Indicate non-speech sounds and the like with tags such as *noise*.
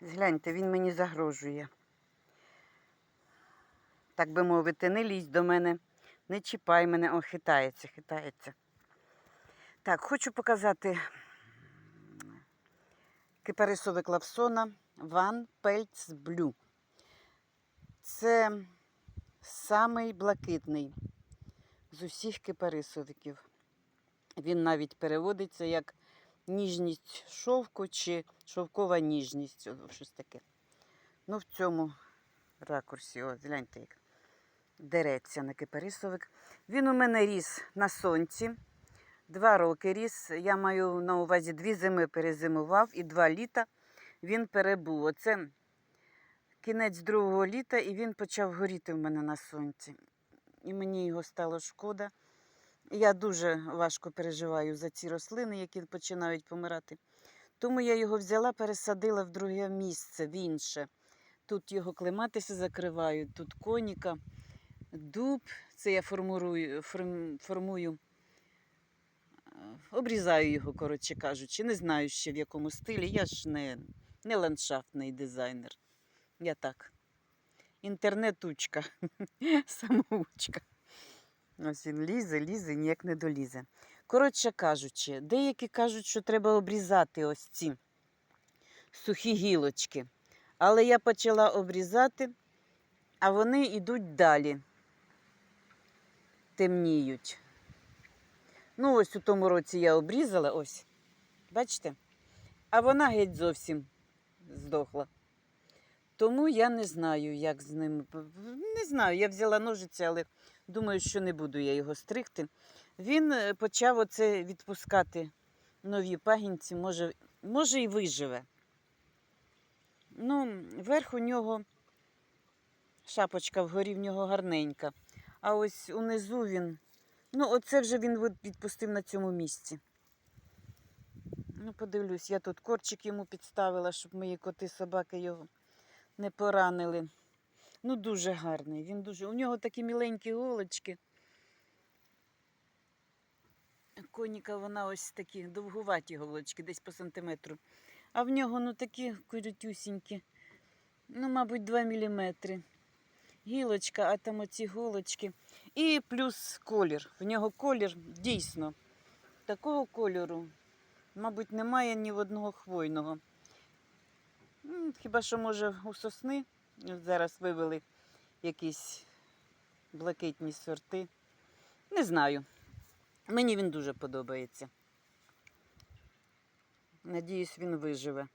Згляньте, він мені загрожує. Так би мовити, не лізь до мене, не чіпай мене. О, хитається, хитається. Так, хочу показати кипарисове клапсона Van Peltz Blue. Це самий блакитний з усіх кипарисовиків. Він навіть переводиться як ніжність шовку чи шовкова ніжність, о, щось таке. Ну, в цьому ракурсі, о, гляньте, як дереться на кипарисовик. Він у мене ріс на сонці. Два роки ріс. Я маю на увазі дві зими перезимував і два літа він перебув. Оце кінець другого літа, і він почав горіти в мене на сонці. І мені його стало шкода. Я дуже важко переживаю за ці рослини, які починають помирати. Тому я його взяла, пересадила в друге місце, в інше. Тут його клематиси закриваю, тут коніка, дуб. Це я формурую, форм- формую, е, обрізаю його, коротше кажучи. Не знаю ще в якому стилі. Я ж не, не ландшафтний дизайнер. Я так. Інтернетучка, *laughs* самоучка. Ось він лізе, лізе, ніяк не долізе. Коротше кажучи, деякі кажуть, що треба обрізати ось ці сухі гілочки. Але я почала обрізати, а вони йдуть далі. Темніють. Ну, ось у тому році я обрізала, ось. Бачите? А вона геть зовсім здохла. Тому я не знаю, як з ним. Не знаю, я взяла ножиці, але думаю, що не буду я його стригти. Він е, почав оце відпускати нові пагінці, може, може і виживе. Ну, верх у нього шапочка вгорі в нього гарненька. А ось унизу він. Ну, оце вже він відпустив на цьому місці. Ну, подивлюсь, я тут корчик йому підставила, щоб мої коти, собаки його не поранили. Ну, дуже гарний. Він дуже. У нього такі міленькі голочки. Коніка, вона ось такі довгуваті голочки, десь по сантиметру. А в нього ну такі коротюсінькі. Ну, мабуть, 2 міліметри. Гілочка, а там оці голочки. І плюс колір. В нього колір дійсно такого кольору, мабуть, немає ні в одного хвойного. Хіба що, може, у сосни зараз вивели якісь блакитні сорти. Не знаю. Мені він дуже подобається. Надіюсь, він виживе.